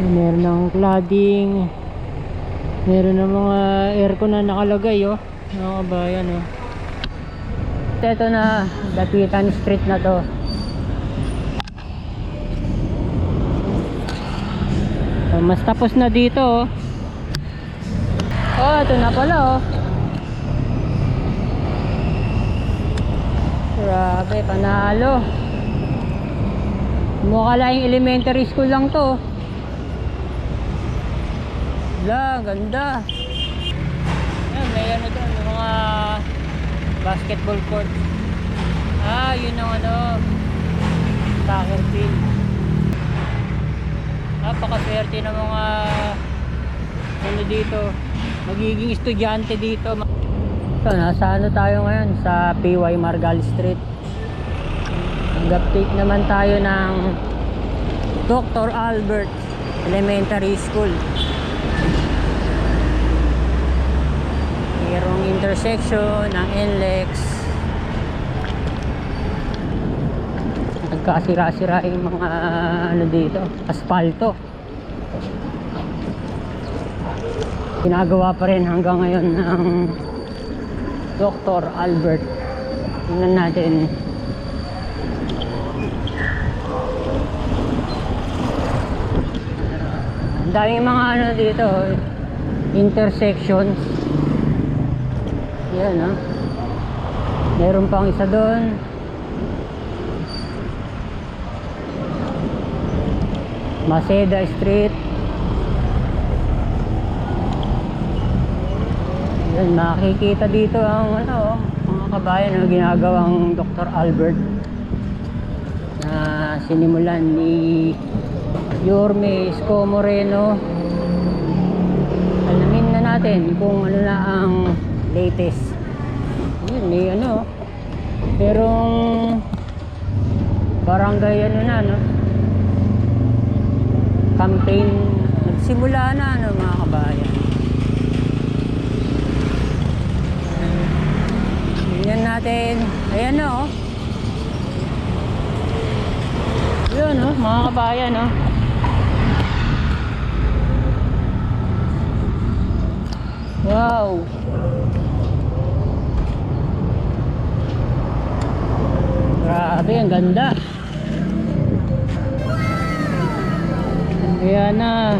Meron ng cladding. Meron ng mga aircon na nakalagay oh. Mga kabayan oh. Ito na, Dapitan Street na to. So, mas tapos na dito oh. Oh, ito na pala oh. Grabe, panalo. Mukha lang elementary school lang to. La, ganda. Ayan, may ano doon, yung mga basketball court. Ah, yun ang ano, soccer field. Napakaswerte ng mga ano dito, magiging estudyante dito. So, nasa ano tayo ngayon? Sa PY Margal Street. Nag-update naman tayo ng Dr. Albert Elementary School. Mayroong intersection ng NLEX. Nagkasira-sira yung mga ano dito, aspalto. Ginagawa pa rin hanggang ngayon ng Dr. Albert. Tingnan natin. Daming mga ano dito, intersections. Yan ah. Meron pang isa doon. Maceda Street. Yan, makikita dito ang ano, mga kabayan na ginagawang Dr. Albert na sinimulan ni Yorme Isko Moreno. Alamin na natin kung ano na ang latest. Yun, may ano, merong barangay ano na, no? Campaign, nagsimula na, ano, mga kabayan. Tingnan natin. Ayan na, oh. Yun, oh, mga kabayan, oh. Wow. Grabe, ang ganda. Ayan na.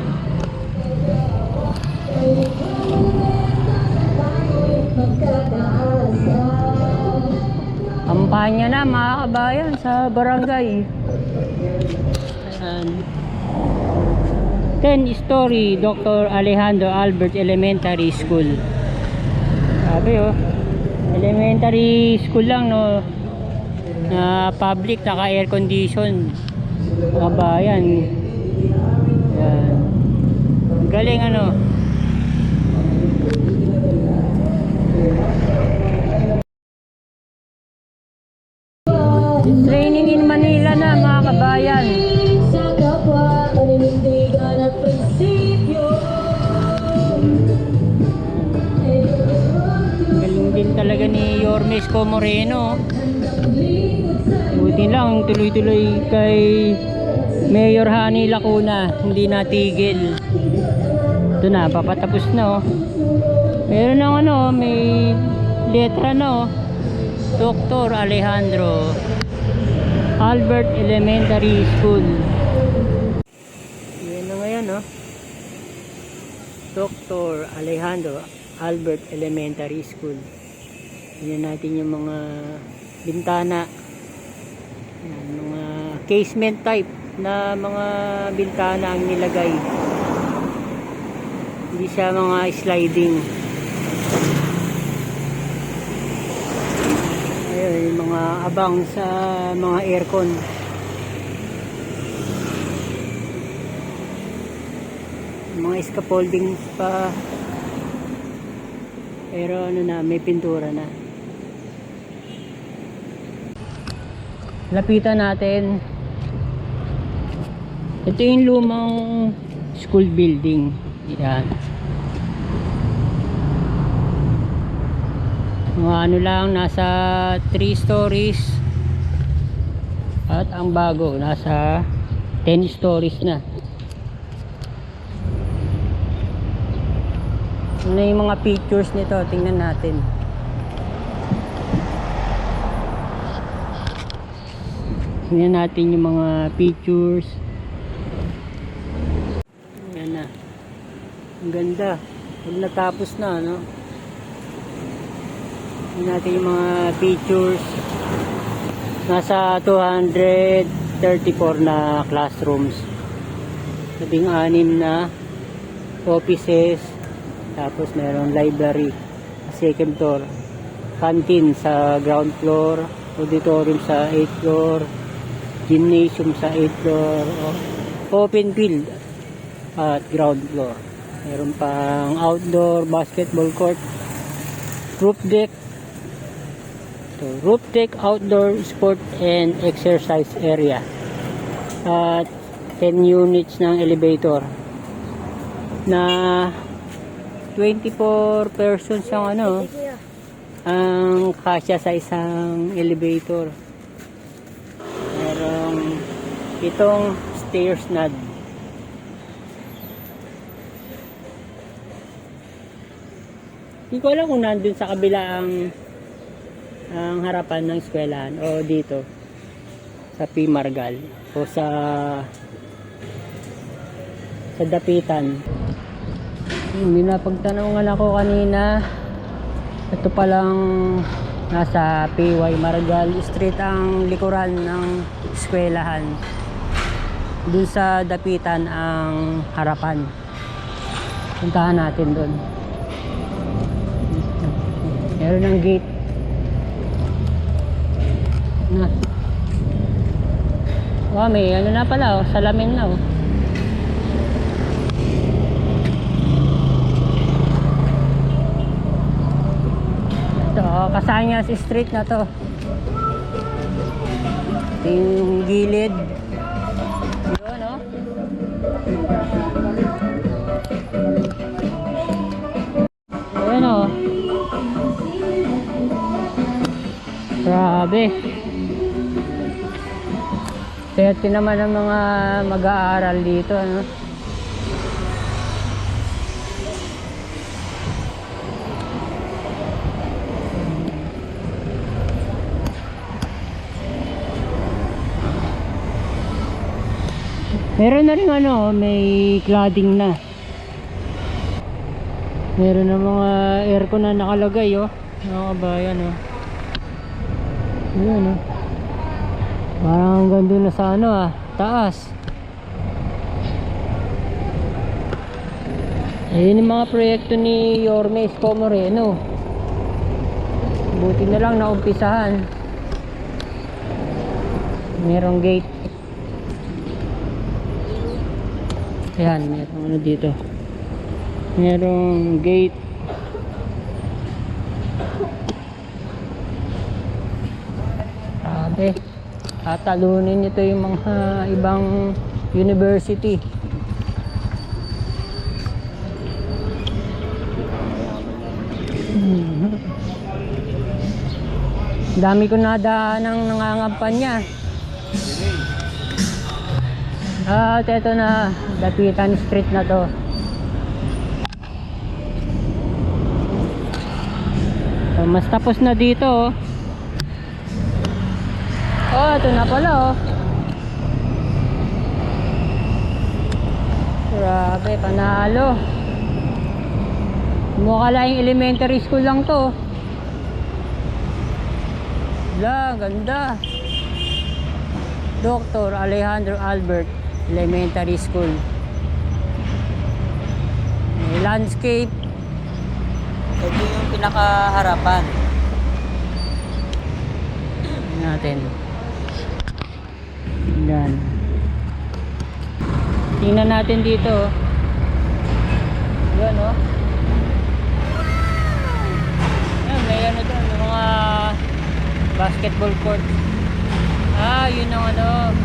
Kampanya na mga kabayan sa barangay. Ayan. 10 story Dr. Alejandro Albert Elementary School. Sabi oh. Elementary school lang no. Na public naka air condition. Mga bayan. Yan. Galing ano. Training in Manila na mga kabayan. Ni Yormes Co Moreno. Buti lang tuloy-tuloy kay Mayor Hani Lacuna, hindi natigil. Ito na, papatapos na oh. Meron ng ano, may letra na oh. Dr. Alejandro Albert Elementary School. Yan na ngayon oh. Dr. Alejandro Albert Elementary School. Yan natin yung mga bintana. Yan, mga casement type na mga bintana ang nilagay. Hindi siya mga sliding. Ayun, yung mga abang sa mga aircon. Mga scaffolding pa pero ano na, may pintura na. lapitan natin. Ito yung lumang school building. Yan. Mga ano lang nasa 3 stories. At ang bago nasa 10 stories na. Ano yung mga pictures nito? Tingnan natin. Tingnan natin yung mga features. Ayan na. Ang ganda. Pag natapos na, no? Tingnan natin yung mga features. Nasa 234 na classrooms. Labing anim na offices. Tapos meron library second floor. Canteen sa ground floor. Auditorium sa 8th floor. Gymnasium sa 8th floor. o- Open field at ground floor. Meron pang outdoor basketball court. Roof deck. So, roof deck, outdoor sport and exercise area. At 10 units ng elevator na 24 persons ang ano ang kasya sa isang elevator. Itong stairs na Hindi ko alam kung nandun sa kabila ang ang harapan ng eskwelahan o dito sa P. Margal o sa sa Dapitan. Hindi na pagtanungan ako kanina ito palang nasa PY Margal Street ang likuran ng eskwelahan. Dun sa Dapitan ang harapan. Puntahan natin doon. Meron ng gate. Na. Wow, may ano na pala oh, salamin na oh. Ito, oh, Street na to. Ito yung gilid. Grabe. Swerte naman ang mga mag-aaral dito, ano? Meron na rin ano, may cladding na. Meron na mga aircon na nakalagay, oh. Mga kabayan, oh. Yun, oh. Parang hanggang doon na sa ano, ah, taas. Ayun yung mga proyekto ni Yorme Isko Moreno. Buti na lang naumpisahan. Merong gate. Ayan, merong ano dito. Merong gate. Grabe. Tatalunin nito yung mga ibang university. Mhm. Dami ko nadaan ng nangangampanya. At eto na, Dapitan Street na to. So, mas tapos na dito oh. Oh, ito na pala oh. Grabe, panalo. Mukha lang elementary school lang to. La, ganda. Dr. Alejandro Albert Elementary School. May landscape. Pinakaharapan. Tingnan natin. Yan. Tingnan natin dito. Yan oh. Yan, may ano doon, mga basketball court. Ah, yun ang ano,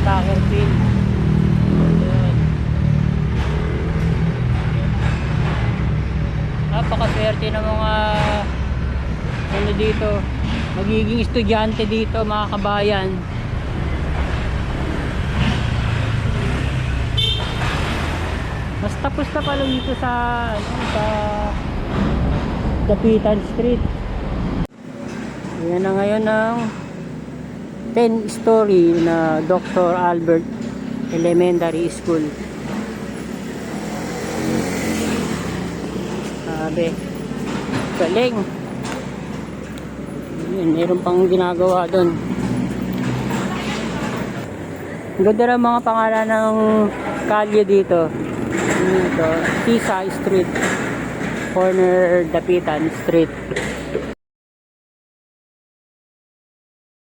soccer field. Napakaswerte ng mga ano dito, magiging estudyante dito mga kabayan. Mas tapos na pala dito sa ano, sa Dapitan Street. Yan na ngayon ang 10 story na Dr. Albert Elementary School. Sabi. Galing. Yun, meron pang ginagawa doon. Ganda ng mga pangalan ng kalye dito. Dito, Tisa Street. Corner Dapitan Street.